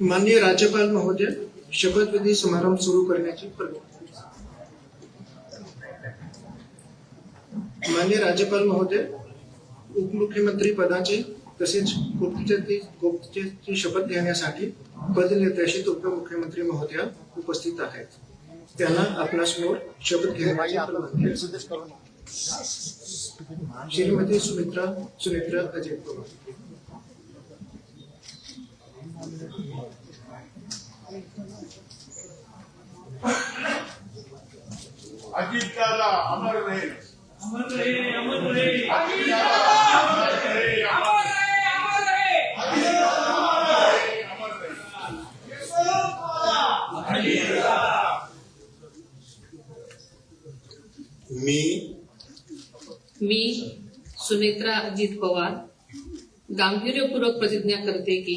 माननीय राज्यपाल महोदय शपथविधी समारंभ सुरू करण्याची परवानगी. माननीय राज्यपाल महोदय उपमुख्यमंत्री पदाचे तसेच गुप्तचरची गुप्तचरची शपथ घेण्यासाठी पदनिर्देशित उपमुख्यमंत्री महोदया उपस्थित आहेत. त्यांना आपणासमोर शपथ घेण्याची श्रीमती सुमित्रा सुमित्रा अजय पवार. अजित दादा अमर रहे अमर रहे अमर रहे अजित दादा अमर रहे अमर रहे अमर रहे अजीत दादा अमर रहे अमर रहे अमर रहे मी. मी, सुनेत्रा अजित पवार, गांभीर्यपूर्वक प्रतिज्ञा करते की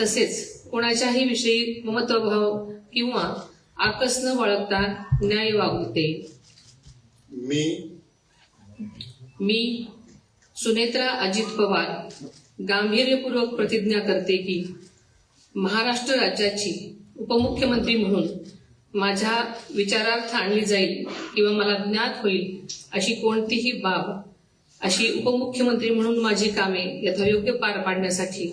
तसेच कोणाच्याही विषयी ममत्वभाव किंवा आकस न बाळगता न्याय वागवते मी. मी सुनेत्रा अजित पवार गांभीर्यपूर्वक प्रतिज्ञा करते की महाराष्ट्र राज्याची उपमुख्यमंत्री म्हणून माझ्या विचारार्थ आणली जाईल किंवा मला ज्ञात होईल अशी कोणतीही बाब अशी उपमुख्यमंत्री म्हणून माझी कामे यथायोग्य पार पाडण्यासाठी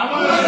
Amém.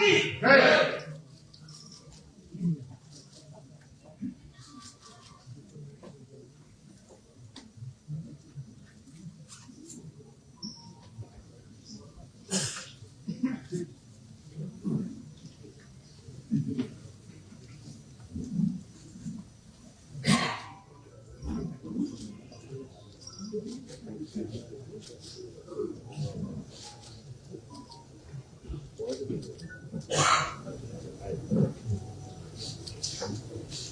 గాంధీ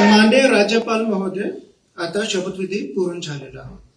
माननीय राज्यपाल महोदय आता शपथविधी पूर्ण झालेला आहे.